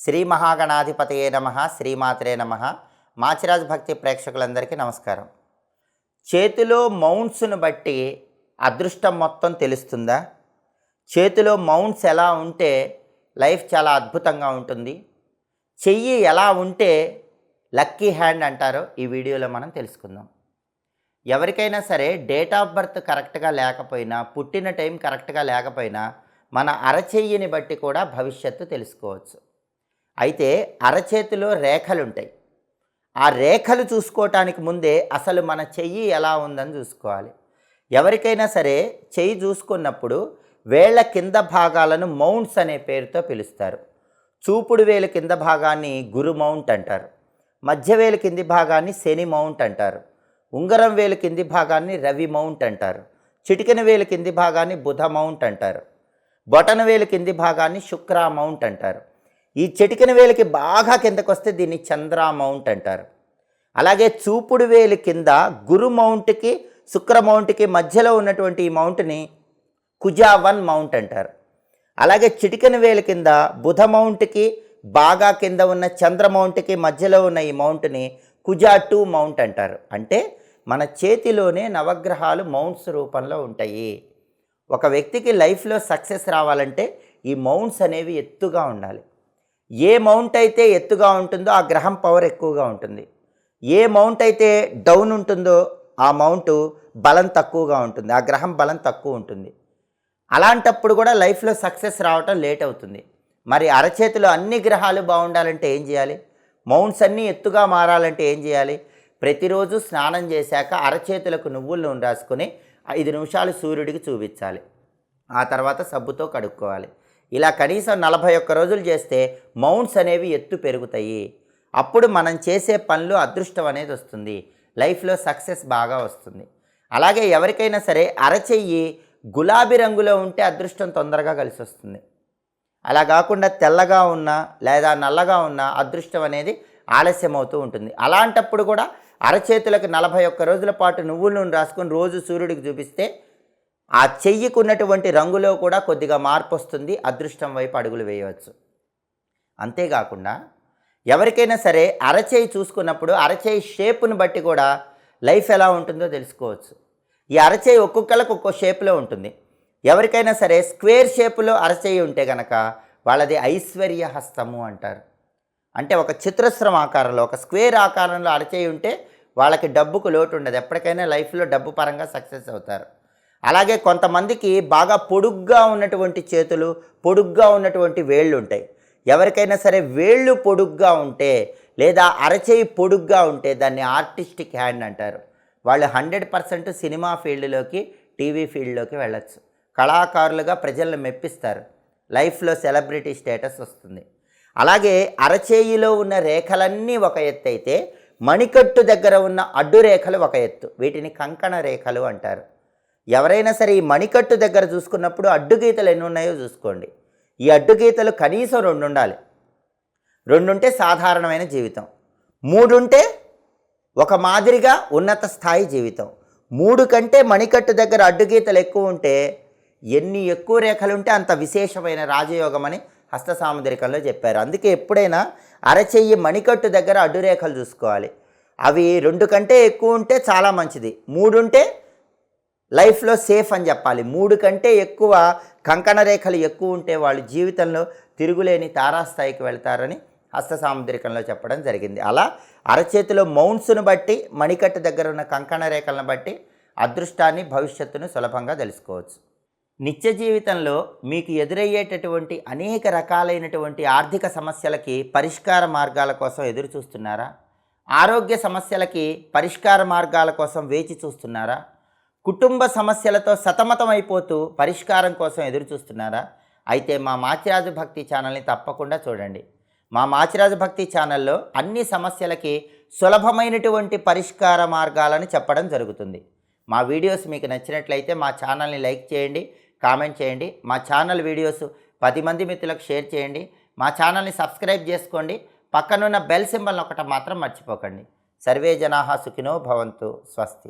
శ్రీ మహాగణాధిపతయే నమ శ్రీమాత్రే నమ. మాచిరాజ్ భక్తి ప్రేక్షకులందరికీ నమస్కారం. చేతిలో మౌంట్స్ను బట్టి అదృష్టం మొత్తం తెలుస్తుందా? చేతిలో మౌంట్స్ ఎలా ఉంటే లైఫ్ చాలా అద్భుతంగా ఉంటుంది? చెయ్యి ఎలా ఉంటే లక్కీ హ్యాండ్ అంటారో ఈ వీడియోలో మనం తెలుసుకుందాం. ఎవరికైనా సరే డేట్ ఆఫ్ బర్త్ కరెక్ట్గా లేకపోయినా పుట్టిన టైం కరెక్ట్గా లేకపోయినా మన అరచెయ్యిని బట్టి కూడా భవిష్యత్తు తెలుసుకోవచ్చు. అయితే అరచేతిలో రేఖలు ఉంటాయి ఆ రేఖలు చూసుకోవటానికి ముందే అసలు మన చెయ్యి ఎలా ఉందని చూసుకోవాలి. ఎవరికైనా సరే చెయ్యి చూసుకున్నప్పుడు వేళ్ళ కింద భాగాలను మౌంట్స్ అనే పేరుతో పిలుస్తారు. చూపుడు వేలు కింద భాగాన్ని గురు మౌంట్ అంటారు. మధ్య వేలు కింది భాగాన్ని శని మౌంట్ అంటారు. ఉంగరం వేలు కింది భాగాన్ని రవి మౌంట్ అంటారు. చిటికెన వేలు కింది భాగాన్ని బుధ మౌంట్ అంటారు. బొటన వేలు కింది భాగాన్ని శుక్ర మౌంట్ అంటారు. ఈ చెటికిన వేలికి బాగా కిందకు వస్తే దీన్ని చంద్ర మౌంట్ అంటారు. అలాగే చూపుడు వేలు కింద గురు మౌంట్కి శుక్ర మౌంట్కి మధ్యలో ఉన్నటువంటి ఈ మౌంట్ని కుజా వన్ మౌంట్ అంటారు. అలాగే చిటికెన వేలు కింద బుధ మౌంట్కి బాగా కింద ఉన్న చంద్ర మౌంట్కి మధ్యలో ఉన్న ఈ మౌంట్ని కుజా టూ మౌంట్ అంటారు. అంటే మన చేతిలోనే నవగ్రహాలు మౌంట్స్ రూపంలో ఉంటాయి. ఒక వ్యక్తికి లైఫ్లో సక్సెస్ రావాలంటే ఈ మౌంట్స్ అనేవి ఎత్తుగా ఉండాలి. ఏ మౌంట్ అయితే ఎత్తుగా ఉంటుందో ఆ గ్రహం పవర్ ఎక్కువగా ఉంటుంది. ఏ మౌంట్ అయితే డౌన్ ఉంటుందో ఆ మౌంట్ బలం తక్కువగా ఉంటుంది. ఆ గ్రహం బలం తక్కువ ఉంటుంది. అలాంటప్పుడు కూడా లైఫ్లో సక్సెస్ రావటం లేట్ అవుతుంది. మరి అరచేతిలో అన్ని గ్రహాలు బాగుండాలంటే ఏం చేయాలి? మౌంట్స్ అన్నీ ఎత్తుగా మారాలంటే ఏం చేయాలి? ప్రతిరోజు స్నానం చేశాక అరచేతులకు నువ్వుల నూనె రాసుకొని ఐదు నిమిషాలు సూర్యుడికి చూపించాలి. ఆ తర్వాత సబ్బుతో కడుక్కోవాలి. ఇలా కనీసం నలభై ఒక్క రోజులు చేస్తే మౌంట్స్ అనేవి ఎత్తు పెరుగుతాయి. అప్పుడు మనం చేసే పనులు అదృష్టం అనేది వస్తుంది. లైఫ్లో సక్సెస్ బాగా వస్తుంది. అలాగే ఎవరికైనా సరే అరచెయ్యి గులాబీ రంగులో ఉంటే అదృష్టం తొందరగా కలిసి వస్తుంది. అలా కాకుండా తెల్లగా ఉన్నా లేదా నల్లగా ఉన్నా అదృష్టం అనేది ఆలస్యం అవుతూ ఉంటుంది. అలాంటప్పుడు కూడా అరచేతులకు నలభై ఒక్క రోజుల పాటు నువ్వుల నూనె రాసుకొని రోజు సూర్యుడికి చూపిస్తే ఆ చెయ్యికున్నటువంటి రంగులో కూడా కొద్దిగా మార్పు వస్తుంది అదృష్టం వైపు అడుగులు వేయవచ్చు. అంతేకాకుండా ఎవరికైనా సరే అరచేయి చూసుకున్నప్పుడు అరచేయి షేపును బట్టి కూడా లైఫ్ ఎలా ఉంటుందో తెలుసుకోవచ్చు. ఈ అరచేయి ఒక్కొక్కరికి ఒక్కో షేప్లో ఉంటుంది. ఎవరికైనా సరే స్క్వేర్ షేపులో అరచేయి ఉంటే కనుక వాళ్ళది ఐశ్వర్య హస్తము అంటారు. అంటే ఒక చిత్రస్రం ఆకారంలో ఒక స్క్వేర్ ఆకారంలో అరచేయి ఉంటే వాళ్ళకి డబ్బుకు లోటు ఉండదు. ఎప్పటికైనా లైఫ్లో డబ్బు పరంగా సక్సెస్ అవుతారు. అలాగే కొంతమందికి బాగా పొడుగ్గా ఉన్నటువంటి చేతులు పొడుగ్గా ఉన్నటువంటి వేళ్ళు ఉంటాయి. ఎవరికైనా సరే వేళ్ళు పొడుగ్గా ఉంటే లేదా అరచేయి పొడుగ్గా ఉంటే దాన్ని ఆర్టిస్టిక్ హ్యాండ్ అంటారు. వాళ్ళు హండ్రెడ్ పర్సెంట్ సినిమా ఫీల్డ్లోకి టీవీ ఫీల్డ్లోకి వెళ్ళచ్చు. కళాకారులుగా ప్రజలను మెప్పిస్తారు. లైఫ్లో సెలబ్రిటీ స్టేటస్ వస్తుంది. అలాగే అరచేయిలో ఉన్న రేఖలన్నీ ఒక ఎత్తు అయితే మణికట్టు దగ్గర ఉన్న అడ్డు రేఖలు ఒక ఎత్తు. వీటిని కంకణ రేఖలు అంటారు. ఎవరైనా సరే ఈ మణికట్టు దగ్గర చూసుకున్నప్పుడు అడ్డుగీతలు ఎన్ని ఉన్నాయో చూసుకోండి. ఈ అడ్డుగీతలు కనీసం రెండు ఉండాలి రెండుంటే సాధారణమైన జీవితం. మూడుంటే ఒక మాదిరిగా ఉన్నత స్థాయి జీవితం. మూడు కంటే మణికట్టు దగ్గర అడ్డుగీతలు ఎక్కువ ఉంటే ఎన్ని ఎక్కువ రేఖలు ఉంటే అంత విశేషమైన రాజయోగం అని హస్త సాముద్రికంలో చెప్పారు. అందుకే ఎప్పుడైనా అరచెయ్యి మణికట్టు దగ్గర అడ్డు రేఖలు చూసుకోవాలి. అవి రెండు కంటే ఎక్కువ ఉంటే చాలా మంచిది. మూడుంటే లైఫ్లో సేఫ్ అని చెప్పాలి. మూడు కంటే ఎక్కువ కంకణ రేఖలు ఎక్కువ ఉంటే వాళ్ళు జీవితంలో తిరుగులేని తారాస్థాయికి వెళ్తారని హస్త సాముద్రికంలో చెప్పడం జరిగింది. అలా అరచేతిలో మౌంట్స్ను బట్టి మణికట్టు దగ్గర ఉన్న కంకణ రేఖలను బట్టి అదృష్టాన్ని భవిష్యత్తును సులభంగా తెలుసుకోవచ్చు. నిత్య జీవితంలో మీకు ఎదురయ్యేటటువంటి అనేక రకాలైనటువంటి ఆర్థిక సమస్యలకి పరిష్కార మార్గాల కోసం ఎదురు చూస్తున్నారా ఆరోగ్య సమస్యలకి పరిష్కార మార్గాల కోసం వేచి చూస్తున్నారా? కుటుంబ సమస్యలతో సతమతమైపోతూ పరిష్కారం కోసం ఎదురు చూస్తున్నారా అయితే మా మాచిరాజు భక్తి ఛానల్ని తప్పకుండా చూడండి. మా మాచిరాజు భక్తి ఛానల్లో అన్ని సమస్యలకి సులభమైనటువంటి పరిష్కార మార్గాలను చెప్పడం జరుగుతుంది. మా వీడియోస్ మీకు నచ్చినట్లయితే మా ఛానల్ని లైక్ చేయండి కామెంట్ చేయండి మా ఛానల్ వీడియోస్ పది మంది మిత్రులకు షేర్ చేయండి మా ఛానల్ని సబ్స్క్రైబ్ చేసుకోండి పక్కనున్న బెల్ సింబల్ ఒకటి మాత్రం మర్చిపోకండి. సర్వే జనాహా సుఖినో భవంతు స్వస్తి.